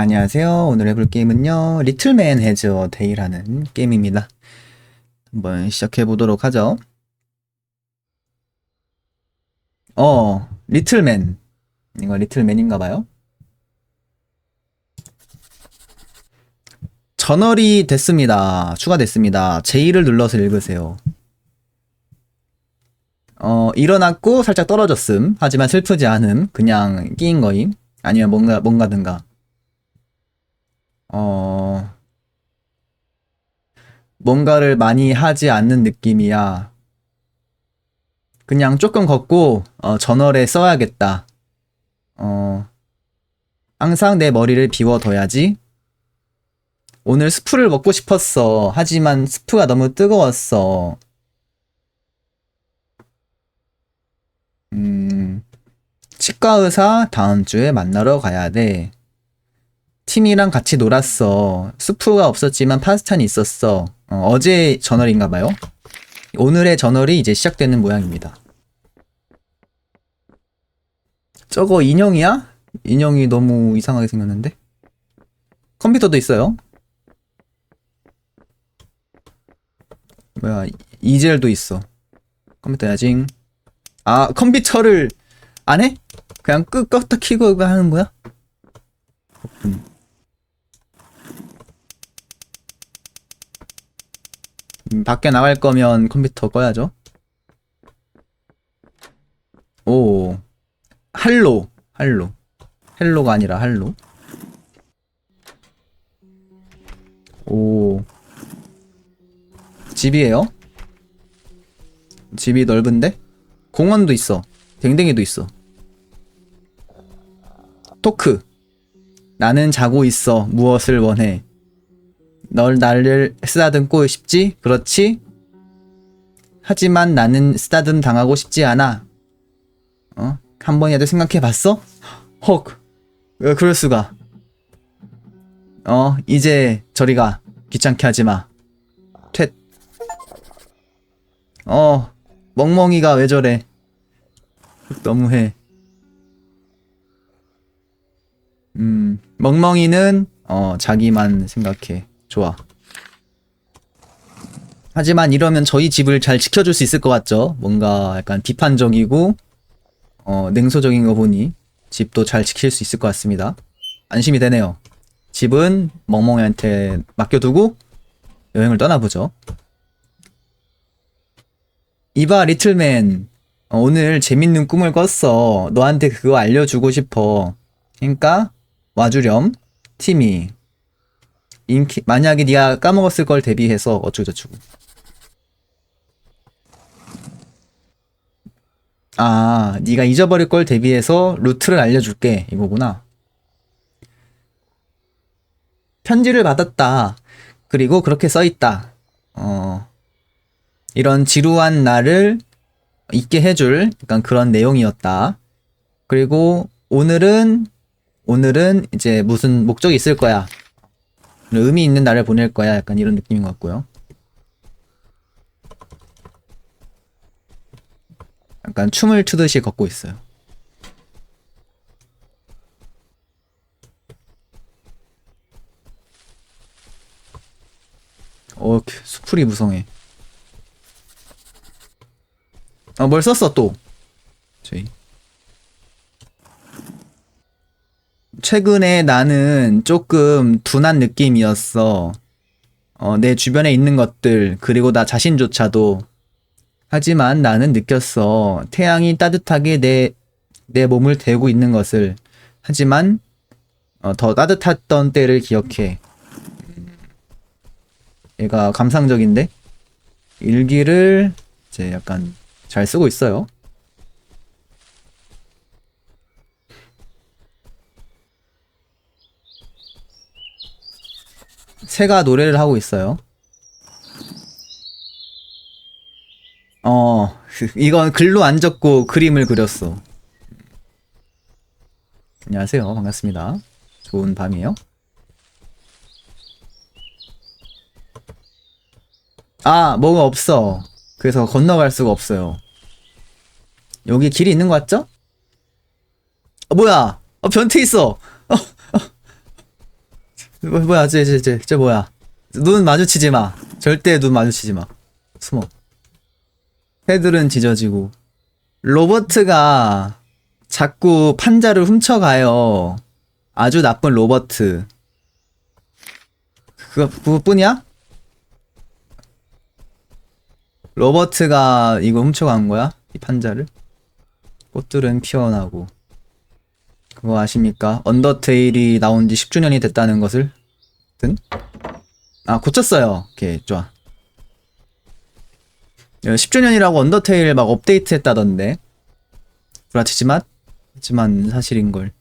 안녕하세요. 오늘 해볼 게임은요. 리틀맨 해즈 어 데이라는 게임입니다. 한번 시작해 보도록 하죠. 어, 리틀맨. 이거 리틀맨인가 봐요. 전월이 됐습니다. 추가됐습니다. J를 눌러서 읽으세요. 어, 일어났고 살짝 떨어졌음. 하지만 슬프지 않음. 그냥 끼인 거임. 아니면 뭔가, 뭔가든가. 어, 뭔가를 많이 하지 않는 느낌이야. 그냥 조금 걷고, 어, 저널에 써야겠다. 어, 항상 내 머리를 비워둬야지. 오늘 스프를 먹고 싶었어. 하지만 스프가 너무 뜨거웠어. 음, 치과 의사 다음 주에 만나러 가야 돼. 팀이랑 같이 놀았어. 수프가 없었지만 파스타는 있었어. 어, 제 저널인가 봐요. 오늘의 저널이 이제 시작되는 모양입니다. 저거 인형이야? 인형이 너무 이상하게 생겼는데? 컴퓨터도 있어요. 뭐야, 이젤도 있어. 컴퓨터 야징. 아, 컴퓨터를 안 해? 그냥 끄, 껐다 키고 하는 거야? 음. 밖에 나갈 거면 컴퓨터 꺼야죠. 오, 할로, 할로. 헬로가 아니라 할로. 오, 집이에요? 집이 넓은데? 공원도 있어. 댕댕이도 있어. 토크. 나는 자고 있어. 무엇을 원해? 널 나를 쓰다듬고 싶지? 그렇지? 하지만 나는 쓰다듬 당하고 싶지 않아. 어? 한 번이라도 생각해 봤어? 헉. 왜 그럴 수가? 어, 이제 저리 가. 귀찮게 하지 마. 퇴. 어, 멍멍이가 왜 저래? 너무해. 음, 멍멍이는, 어, 자기만 생각해. 좋아. 하지만 이러면 저희 집을 잘 지켜줄 수 있을 것 같죠? 뭔가 약간 비판적이고, 어, 냉소적인 거 보니 집도 잘 지킬 수 있을 것 같습니다. 안심이 되네요. 집은 멍멍이한테 맡겨두고 여행을 떠나보죠. 이봐, 리틀맨. 어, 오늘 재밌는 꿈을 꿨어. 너한테 그거 알려주고 싶어. 그러니까 와주렴. 팀이. 인기, 만약에 네가 까먹었을 걸 대비해서 어쩌고 저쩌고. 아, 네가 잊어버릴 걸 대비해서 루트를 알려줄게. 이거구나. 편지를 받았다. 그리고 그렇게 써 있다. 어, 이런 지루한 나를 있게 해줄 약간 그런 내용이었다. 그리고 오늘은, 오늘은 이제 무슨 목적이 있을 거야. 의미 있는 날을 보낼 거야. 약간 이런 느낌인 것 같고요. 약간 춤을 추듯이 걷고 있어요. 어, 수풀이 무성해. 아, 뭘 썼어, 또? 저희. 최근에 나는 조금 둔한 느낌이었어. 어, 내 주변에 있는 것들, 그리고 나 자신조차도. 하지만 나는 느꼈어. 태양이 따뜻하게 내, 내 몸을 대고 있는 것을. 하지만, 어, 더 따뜻했던 때를 기억해. 얘가 감상적인데? 일기를 이제 약간 잘 쓰고 있어요. 새가 노래를 하고 있어요. 어, 이건 글로 안 적고 그림을 그렸어. 안녕하세요. 반갑습니다. 좋은 밤이에요. 아, 뭐가 없어. 그래서 건너갈 수가 없어요. 여기 길이 있는 거 같죠? 어, 뭐야? 어, 변태 있어. 뭐, 뭐야, 쟤, 쟤, 쟤, 쟤 뭐야. 눈 마주치지 마. 절대 눈 마주치지 마. 숨어. 새들은 짖어지고. 로버트가 자꾸 판자를 훔쳐가요. 아주 나쁜 로버트. 그거, 그거뿐이야? 로버트가 이거 훔쳐간 거야? 이 판자를? 꽃들은 피어나고. 그거 아십니까? 언더테일이 나온 지 10주년이 됐다는 것을? 든? 아, 고쳤어요. 오케이, 좋아. 10주년이라고 언더테일 막 업데이트 했다던데. 불아치지만, 하지만 사실인걸.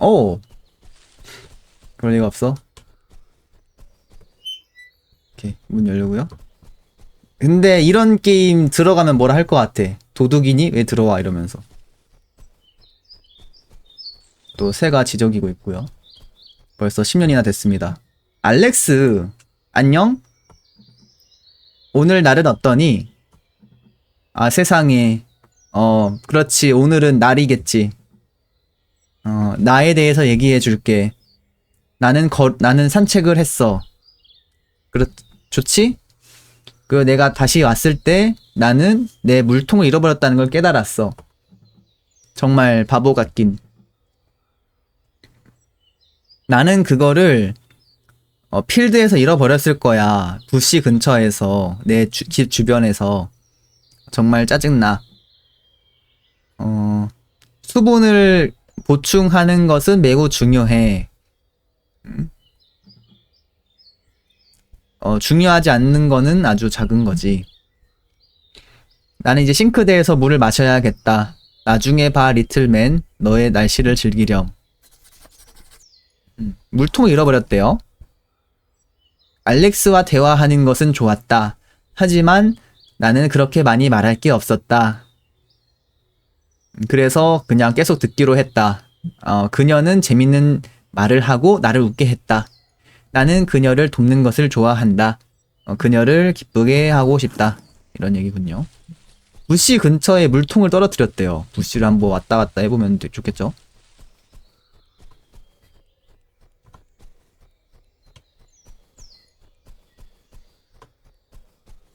오! 그럴 리가 없어. 오케이, 문 열려고요. 근데 이런 게임 들어가면 뭐라 할 것 같아. 도둑이니? 왜 들어와? 이러면서. 또 새가 지저귀고 있고요. 벌써 10년이나 됐습니다. 알렉스, 안녕? 오늘 날은 어떠니? 아, 세상에. 어, 그렇지. 오늘은 날이겠지. 어, 나에 대해서 얘기해 줄게. 나는 거, 나는 산책을 했어. 그렇, 좋지? 그 내가 다시 왔을 때 나는 내 물통을 잃어버렸다는 걸 깨달았어. 정말 바보 같긴. 나는 그거를 어, 필드에서 잃어버렸을 거야. 부시 근처에서 내 집 주변에서 정말 짜증나. 어, 수분을 보충하는 것은 매우 중요해. 음? 어, 중요하지 않는 거는 아주 작은 거지. 나는 이제 싱크대에서 물을 마셔야겠다. 나중에 봐, 리틀맨. 너의 날씨를 즐기렴. 음, 물통을 잃어버렸대요. 알렉스와 대화하는 것은 좋았다. 하지만 나는 그렇게 많이 말할 게 없었다. 그래서 그냥 계속 듣기로 했다. 어, 그녀는 재밌는 말을 하고 나를 웃게 했다. 나는 그녀를 돕는 것을 좋아한다. 어, 그녀를 기쁘게 하고 싶다. 이런 얘기군요. 부시 근처에 물통을 떨어뜨렸대요. 부시를 한번 왔다 갔다 해보면 되- 좋겠죠?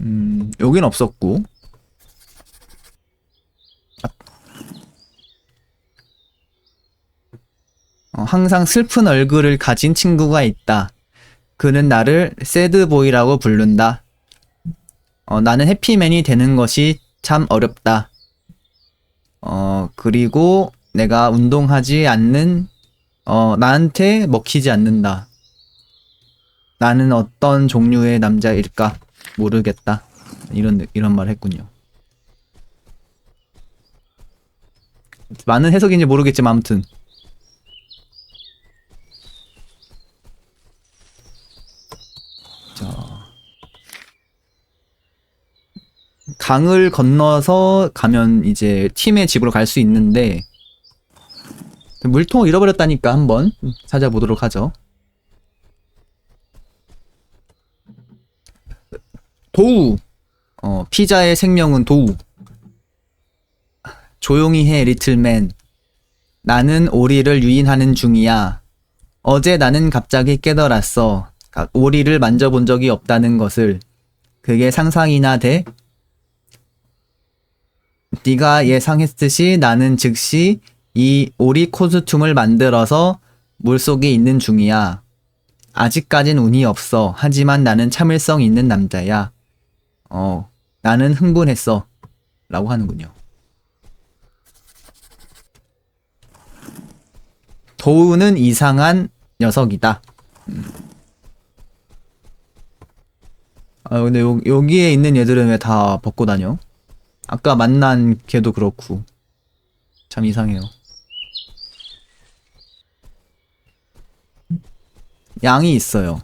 음, 여긴 없었고. 어, 항상 슬픈 얼굴을 가진 친구가 있다. 그는 나를 새드보이라고 부른다. 어, 나는 해피맨이 되는 것이 참 어렵다. 어, 그리고 내가 운동하지 않는, 어, 나한테 먹히지 않는다. 나는 어떤 종류의 남자일까? 모르겠다. 이런, 이런 말 했군요. 많은 해석인지 모르겠지만, 아무튼. 강을 건너서 가면 이제 팀의 집으로 갈 수 있는데 물통을 잃어버렸다니까 한번 찾아보도록 하죠. 도우. 어, 피자의 생명은 도우. 조용히 해, 리틀맨. 나는 오리를 유인하는 중이야. 어제 나는 갑자기 깨달았어. 가- 오리를 만져본 적이 없다는 것을. 그게 상상이나 돼? 네가 예상했듯이 나는 즉시 이 오리 코스튬을 만들어서 물속에 있는 중이야. 아직까진 운이 없어. 하지만 나는 참을성 있는 남자야. 어, 나는 흥분했어. 라고 하는군요. 도우는 이상한 녀석이다. 음. 아, 근데 요, 여기에 있는 얘들은 왜 다 벗고 다녀? 아까 만난 걔도 그렇고. 참 이상해요. 양이 있어요.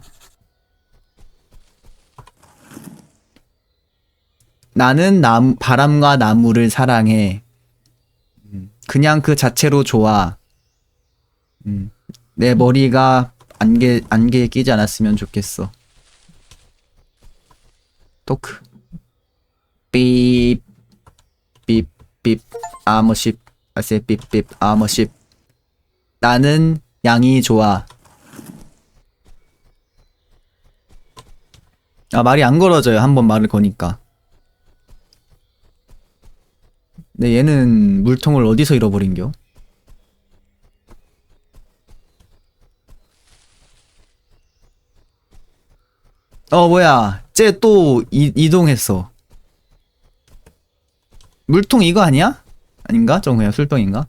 나는 남, 바람과 나무를 사랑해. 음, 그냥 그 자체로 좋아. 음, 내 머리가 안개, 안개에 끼지 않았으면 좋겠어. 토크. 삐, 삐, 삐, 아머십. 아세 삐삐 아머십 나는 양이 좋아 아 말이 안 걸어져요 한번 말을 거니까 근데 얘는 물통을 어디서 잃어버린겨? 어 뭐야 쟤 또 이동했어 물통 이거 아니야? 아닌가? 좀 그냥 술병인가?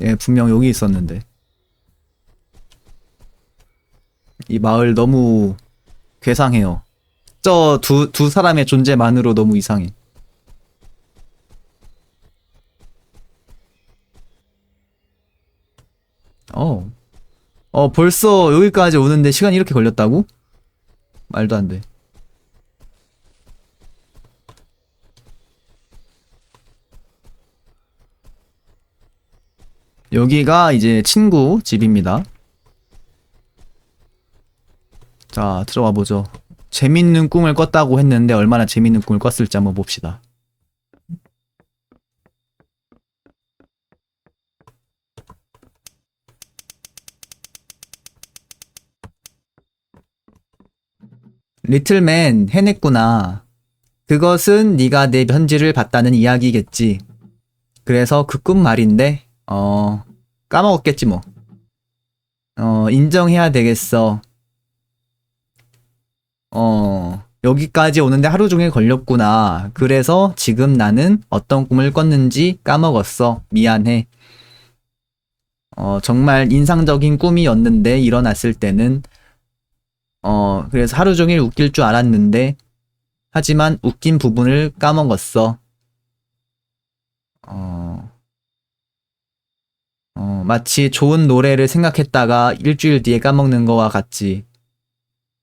예, 분명 여기 있었는데. 이 마을 너무 괴상해요. 저 두, 두 사람의 존재만으로 너무 이상해. 어. 어, 벌써 여기까지 오는데 시간이 이렇게 걸렸다고? 말도 안 돼. 여기가 이제 친구 집입니다. 자, 들어가 보죠. 재밌는 꿈을 꿨다고 했는데 얼마나 재밌는 꿈을 꿨을지 한번 봅시다. 리틀맨 해냈구나. 그것은 네가 내 편지를 봤다는 이야기겠지. 그래서 그 꿈 말인데 어 까먹었겠지 뭐. 어 인정해야 되겠어. 어 여기까지 오는데 하루 종일 걸렸구나. 그래서 지금 나는 어떤 꿈을 꿨는지 까먹었어. 미안해. 어 정말 인상적인 꿈이었는데 일어났을 때는 어, 그래서 하루 종일 웃길 줄 알았는데, 하지만 웃긴 부분을 까먹었어. 어, 어, 마치 좋은 노래를 생각했다가 일주일 뒤에 까먹는 거와 같지.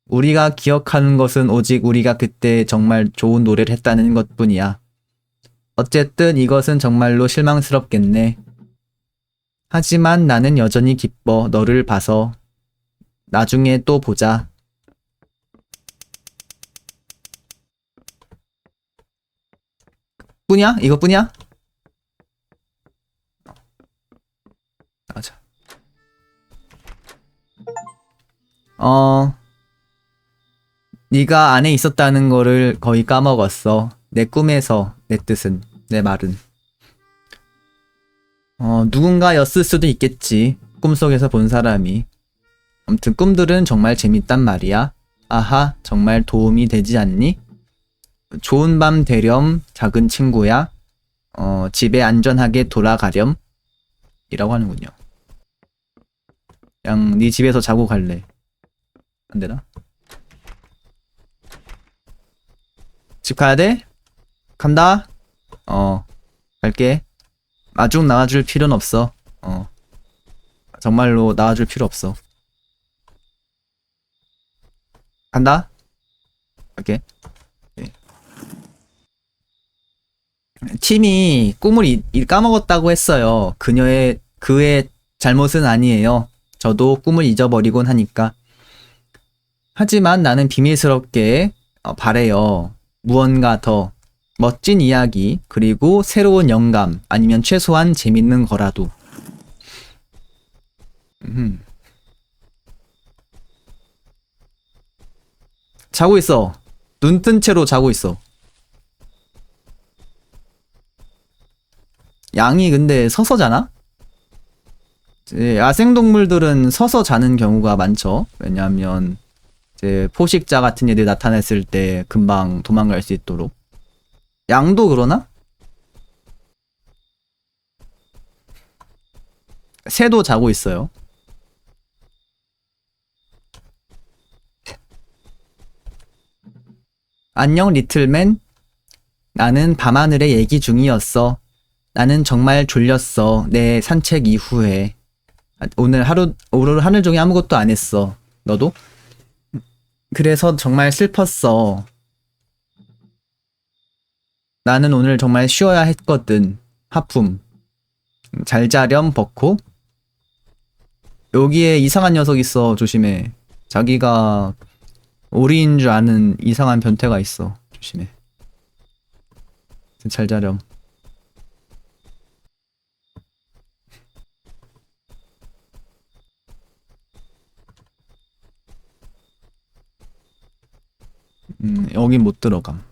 우리가 기억하는 것은 오직 우리가 그때 정말 좋은 노래를 했다는 것 뿐이야. 어쨌든 이것은 정말로 실망스럽겠네. 하지만 나는 여전히 기뻐 너를 봐서. 나중에 또 보자. 뿐이야? 이것뿐이야? 맞아. 어, 네가 안에 있었다는 거를 거의 까먹었어. 내 꿈에서 내 뜻은 내 말은. 어, 누군가였을 수도 있겠지. 꿈속에서 본 사람이. 아무튼 꿈들은 정말 재밌단 말이야. 아하, 정말 도움이 되지 않니? 좋은 밤 되렴, 작은 친구야. 어, 집에 안전하게 돌아가렴. 이라고 하는군요. 그냥 네 집에서 자고 갈래. 안 되나? 집 가야 돼? 간다? 어, 갈게. 마중 나와줄 필요는 없어. 어. 정말로 나와줄 필요 없어. 간다? 갈게. 팀이 꿈을 이, 이 까먹었다고 했어요. 그녀의 그의 잘못은 아니에요. 저도 꿈을 잊어버리곤 하니까. 하지만 나는 비밀스럽게 어, 바래요. 무언가 더 멋진 이야기 그리고 새로운 영감 아니면 최소한 재밌는 거라도. 음. 자고 있어. 눈 뜬 채로 자고 있어. 양이 근데 서서 자나? 야생동물들은 서서 자는 경우가 많죠. 왜냐하면 이제 포식자 같은 애들 나타났을 때 금방 도망갈 수 있도록. 양도 그러나? 새도 자고 있어요. 안녕 리틀맨. 나는 밤하늘의 얘기 중이었어. 나는 정말 졸렸어. 내 산책 이후에. 오늘 하루, 오늘 하늘 종일 아무것도 안 했어. 너도? 그래서 정말 슬펐어. 나는 오늘 정말 쉬어야 했거든. 하품. 잘 자렴, 버코. 여기에 이상한 녀석 있어. 조심해. 자기가 오리인 줄 아는 이상한 변태가 있어. 조심해. 잘 자렴. 음, 여긴 못 들어감.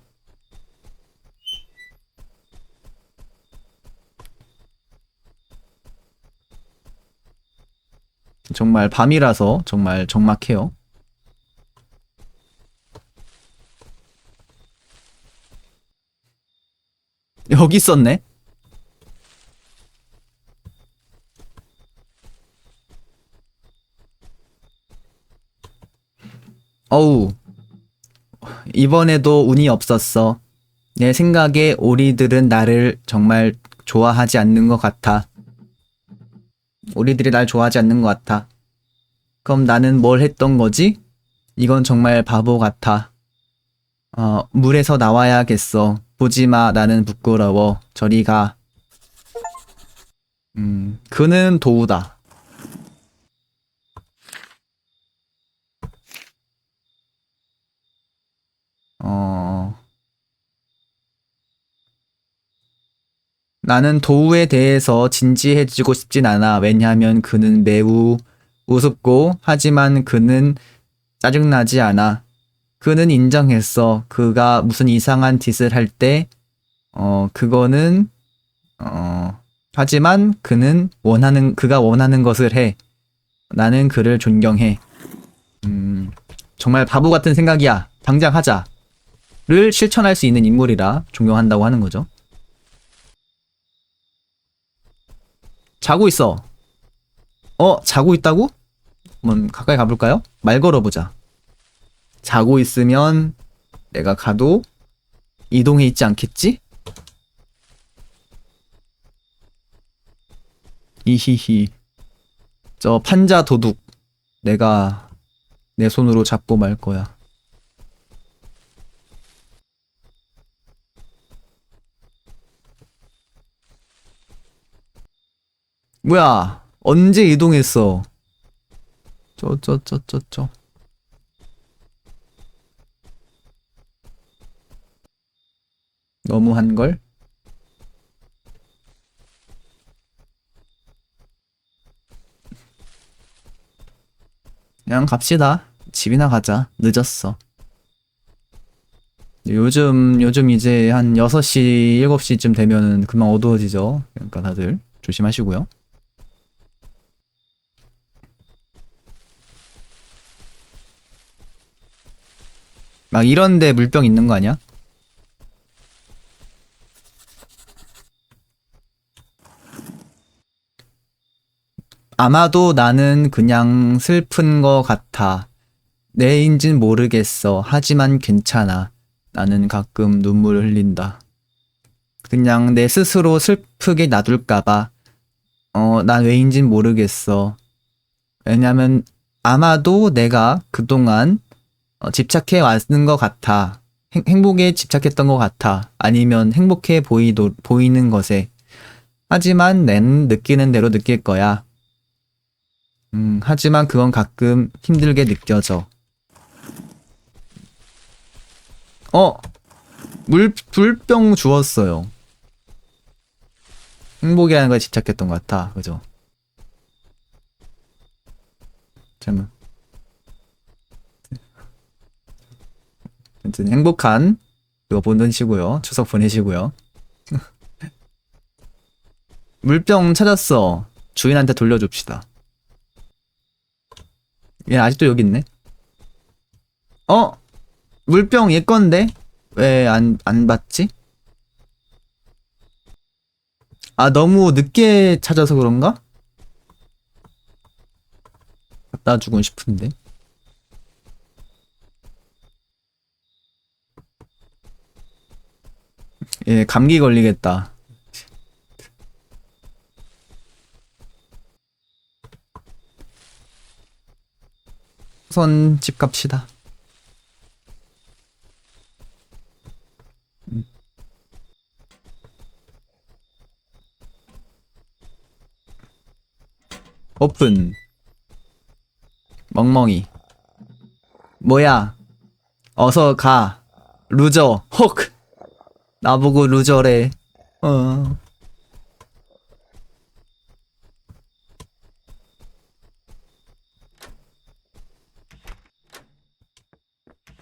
정말 밤이라서 정말 적막해요. 여기 있었네. 어우, 이번에도 운이 없었어. 내 생각에 오리들은 나를 정말 좋아하지 않는 것 같아. 오리들이 날 좋아하지 않는 것 같아. 그럼 나는 뭘 했던 거지? 이건 정말 바보 같아. 어, 물에서 나와야겠어. 보지 마, 나는 부끄러워. 저리 가. 음, 그는 도우다. 어, 나는 도우에 대해서 진지해지고 싶진 않아. 왜냐하면 그는 매우 우습고, 하지만 그는 짜증나지 않아. 그는 인정했어. 그가 무슨 이상한 짓을 할 때, 어, 그거는, 어, 하지만 그는 원하는, 그가 원하는 것을 해. 나는 그를 존경해. 음, 정말 바보 같은 생각이야. 당장 하자. 를 실천할 수 있는 인물이라 존경한다고 하는 거죠. 자고 있어. 어, 자고 있다고? 한번 가까이 가볼까요? 말 걸어보자. 자고 있으면 내가 가도 이동해 있지 않겠지? 이히히. 저 판자 도둑. 내가 내 손으로 잡고 말 거야. 뭐야? 언제 이동했어? 저, 저, 저, 저, 저. 너무한 걸? 그냥 갑시다. 집이나 가자. 늦었어. 요즘, 요즘 이제 한 6시, 7시쯤 되면은 금방 어두워지죠. 그러니까 다들 조심하시고요. 막 이런데 물병 있는 거 아니야? 아마도 나는 그냥 슬픈 거 같아. 내인진 모르겠어. 하지만 괜찮아. 나는 가끔 눈물을 흘린다. 그냥 내 스스로 슬프게 놔둘까봐. 어, 난 왜인진 모르겠어. 왜냐면 아마도 내가 그동안 어, 집착해 왔는 것 같아. 행, 행복에 집착했던 것 같아. 아니면 행복해 보이도, 보이는 것에. 하지만 난 느끼는 대로 느낄 거야. 음, 하지만 그건 가끔 힘들게 느껴져. 어! 물, 불병 주웠어요. 행복이라는 거에 집착했던 것 같아. 그죠? 잠깐만. 아무튼 행복한 그거 보내시고요. 추석 보내시고요. 물병 찾았어. 주인한테 돌려줍시다. 얘 아직도 여기 있네. 어? 물병 얘 건데? 왜 안, 안 받지? 아, 너무 늦게 찾아서 그런가? 갖다 주고 싶은데. 예, 감기 걸리겠다. 우선 집 갑시다. 음. 오픈. 멍멍이. 뭐야? 어서 가. 루저. 혹. 나보고 루저래. 어.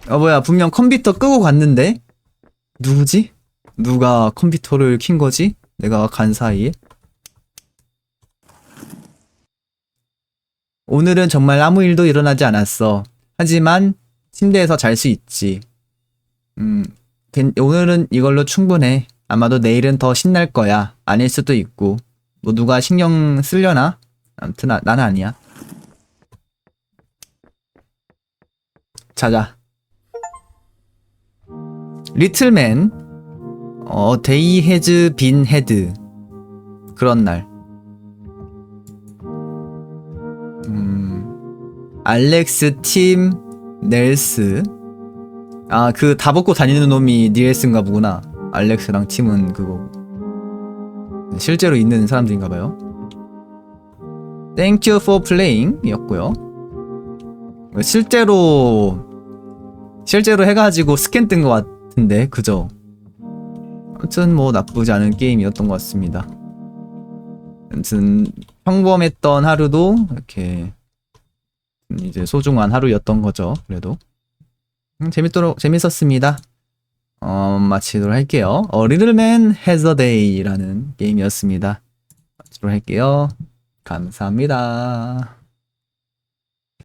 아 뭐야 분명 컴퓨터 끄고 갔는데 누구지? 누가 컴퓨터를 킨 거지? 내가 간 사이에 오늘은 정말 아무 일도 일어나지 않았어. 하지만 침대에서 잘 수 있지. 음, 괜- 오늘은 이걸로 충분해. 아마도 내일은 더 신날 거야. 아닐 수도 있고. 뭐 누가 신경 쓰려나? 아무튼 나, 난 아니야. 자자. 리틀맨 어 데이 헤즈 빈 헤드 그런 날. 음. 알렉스 팀 넬스 아 그 다 벗고 다니는 놈이 닐슨가 보구나. 알렉스랑 팀은 그거 실제로 있는 사람들인가 봐요. Thank you for playing 이었고요. 실제로 실제로 해가지고 스캔 뜬 것 같은데 그죠? 아무튼 뭐 나쁘지 않은 게임이었던 것 같습니다. 아무튼 평범했던 하루도 이렇게 이제 소중한 하루였던 거죠. 그래도. 음, 재밌도록 재밌었습니다. 어, 마치도록 할게요. 어, 리틀맨 해저 데이라는 게임이었습니다. 마치도록 할게요. 감사합니다.